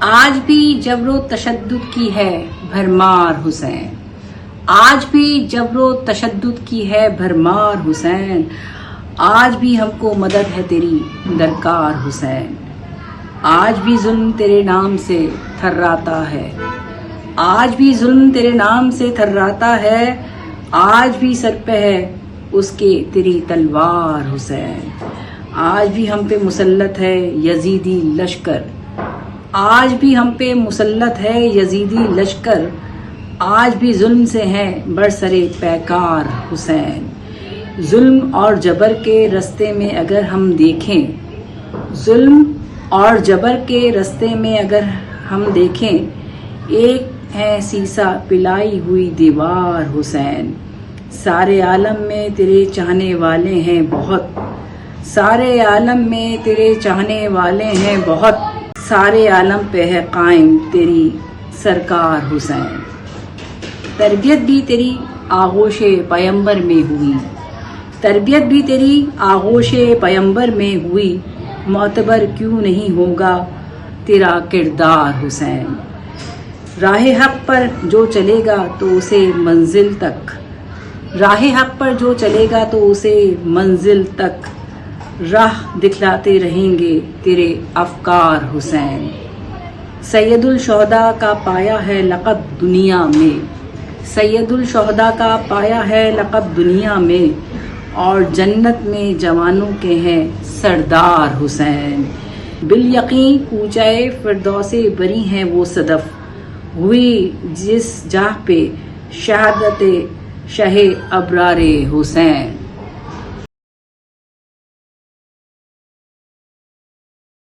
آج بھی جبر و تشدد کی ہے بھرمار حسین۔ آج بھی جبر و تشدد کی ہے بھرمار حسین۔ آج بھی ہم کو مدد ہے تیری درکار حسین۔ آج بھی ظلم تیرے نام سے تھراتا ہے۔ آج بھی ظلم تیرے نام سے تھراتا ہے۔ آج بھی سر پہ ہے اس کے تیری تلوار حسین۔ آج بھی ہم پہ مسلط ہے یزیدی لشکر۔ آج بھی ہم پہ مسلط ہے یزیدی لشکر، آج بھی ظلم سے ہے برسرے پیکار حسین۔ ظلم اور جبر کے رستے میں اگر ہم دیکھیں، ظلم اور جبر کے رستے میں اگر ہم دیکھیں، ایک ہے سیسا پلائی ہوئی دیوار حسین۔ سارے عالم میں تیرے چاہنے والے ہیں بہت۔ سارے عالم میں تیرے چاہنے والے ہیں بہت۔ سارے عالم پہ ہے قائم تیری سرکار حسین۔ تربیت بھی تیری آغوش پیمبر میں ہوئی۔ تربیت بھی تیری آغوش پیمبر میں ہوئی۔ معتبر کیوں نہیں ہوگا تیرا کردار حسین۔ راہ حق پر جو چلے گا تو اسے منزل تک۔ راہ حق پر جو چلے گا تو اسے منزل تک۔ راہ دکھلاتے رہیں گے تیرے افکار حسین۔ سید الشہدا کا پایا ہے لقب دنیا میں۔ سید الشہدا کا پایا ہے لقب دنیا میں۔ اور جنت میں جوانوں کے ہیں سردار حسین۔ بال یقین اونچائے فردوس بری ہیں وہ صدف۔ ہوئی جس جاہ پہ شہادت شہ ابرار حسین۔